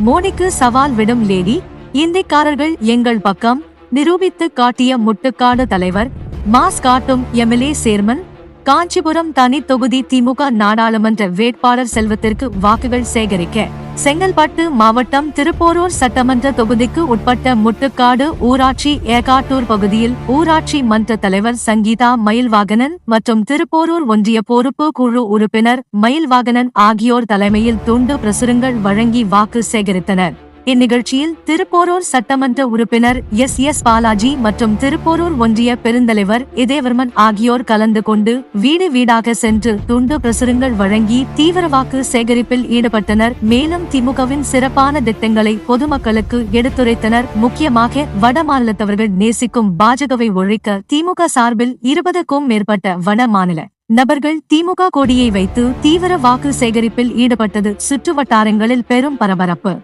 மோனிக்கு சவால் விடும் லேடி இந்திக்காரர்கள் எங்கள் பக்கம் நிரூபித்து காட்டிய முட்டுக்காடு தலைவர் மாஸ் காட்டும் எம்எல்ஏ சேர்மன் காஞ்சிபுரம் தனி தொகுதி திமுக நாடாளுமன்ற வேட்பாளர் செல்வத்திற்கு வாக்குகள் சேகரிக்க செங்கல்பட்டு மாவட்டம் திருப்போரூர் சட்டமன்ற தொகுதிக்கு உட்பட்ட முட்டுக்காடு ஊராட்சி ஏகாட்டூர் பகுதியில் ஊராட்சி மன்ற தலைவர் சங்கீதா மயில்வாகனன் மற்றும் திருப்போரூர் ஒன்றிய பொறுப்பு குழு உறுப்பினர் மயில்வாகனன் ஆகியோர் தலைமையில் துண்டு பிரசுரங்கள் வழங்கி வாக்கு சேகரித்தனர். இந்நிகழ்ச்சியில் திருப்போரூர் சட்டமன்ற உறுப்பினர் எஸ். எஸ். பாலாஜி மற்றும் திருப்போரூர் ஒன்றிய பெருந்தலைவர் இதயவர்மன் ஆகியோர் கலந்து கொண்டு வீடு வீடாக சென்று துண்டு பிரசுரங்கள் வழங்கி தீவிர வாக்கு சேகரிப்பில் ஈடுபட்டனர். மேலும் திமுகவின் சிறப்பான திட்டங்களை பொதுமக்களுக்கு எடுத்துரைத்தனர். முக்கியமாக வட மாநிலத்தவர்கள் நேசிக்கும் பாஜகவை ஒழிக்க திமுக சார்பில் இருபதுக்கும் மேற்பட்ட வட மாநில நபர்கள் திமுக கொடியை வைத்து தீவிர வாக்கு சேகரிப்பில் ஈடுபட்டது. சுற்றுவட்டாரங்களில் பெரும் பரபரப்பு.